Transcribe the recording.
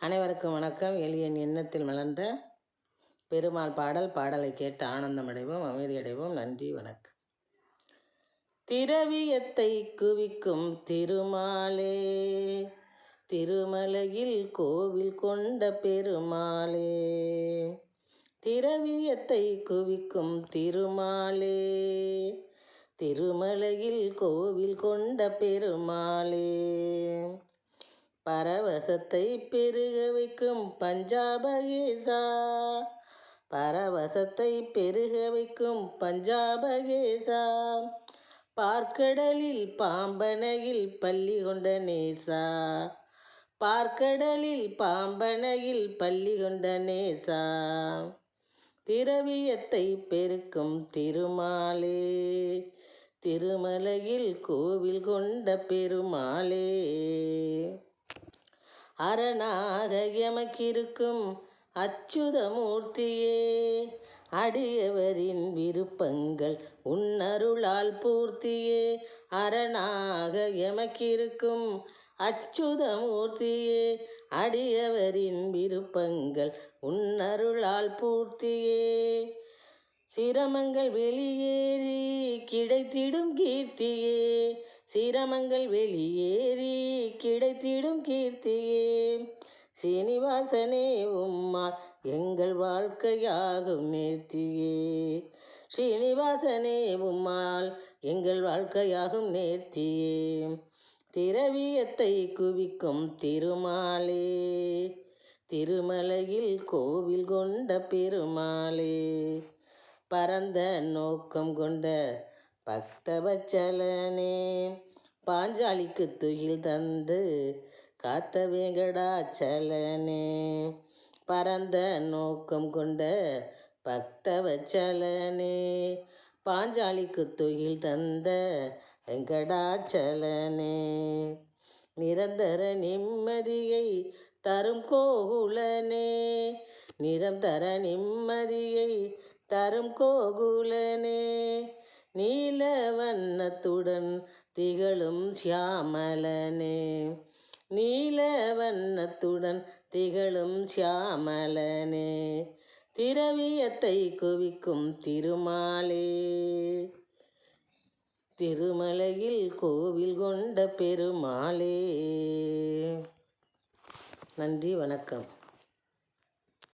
அனைவருக்கும் வணக்கம். எளியன் எண்ணத்தில் மலர்ந்த பெருமாள் பாடல் பாடலை கேட்டு ஆனந்தம் அடைவோம் அமைதியடைவோம். நன்றி வணக்கம். திரவியத்தை குவிக்கும் திருமாலே திருமலையில் கோவில் கொண்ட பெருமாளே திரவியத்தை குவிக்கும் திருமாலே திருமலையில் கோவில் கொண்ட பெருமாளே பரவசத்தை பெருக வைக்கும் பஞ்சாபகேசா பரவசத்தை பெருக வைக்கும் பஞ்சாபகேசா பார்க்கடலில் பாம்பனையில் பள்ளி கொண்ட நேசா. பார்க்கடலில் பாம்பனையில் பள்ளி கொண்ட நேசா. திரவியத்தை பெருக்கும் திருமாலே. திருமலையில் கோவில் கொண்ட பெருமாளே. அரணாக எமக்கிருக்கும் அச்சுதமூர்த்தியே. அடியவரின் விருப்பங்கள் உன்னருளால் பூர்த்தியே. அரணாக எமக்கிருக்கும் அச்சுதமூர்த்தியே. அடியவரின் விருப்பங்கள் உன்னருளால் பூர்த்தியே. சிரமங்கள் வெளியேறி கிடைத்திடும் கீர்த்தியே. சிரமங்கள் வெளியேறி கிடைத்திடும் கீர்த்தியே. சீனிவாசனே உம்மா எங்கள் வாழ்க்கையாகும் நேர்த்தியே. ஸ்ரீனிவாசனே உம்மாள் எங்கள் வாழ்க்கையாகும் நேர்த்தியே. திரவியத்தை குவிக்கும் திருமாலே. திருமலையில் கோவில் கொண்ட பெருமாளே. பரந்த நோக்கம் கொண்ட பக்தவச்சலனே. பாஞ்சாலிக்கு துயில் தந்து காத்த வேங்கடாச்சலனே பரந்த நோக்கம் கொண்ட பக்தவச்சலனே. பாஞ்சாலிக்கு துயில் தந்த வெங்கடாச்சலனே நிரந்தர நிம்மதியை தரும் கோகுலனே. நிரந்தர நிம்மதியை தரும் கோகுலனே நீல வண்ணத்துடன் திகழும் சியாமலனே. நீல வண்ணத்துடன் திகழும் சியாமலனே திரவியத்தை குவிக்கும் திருமாலே. திருமலையில் கோவில் கொண்ட பெருமாளே. நன்றி வணக்கம்.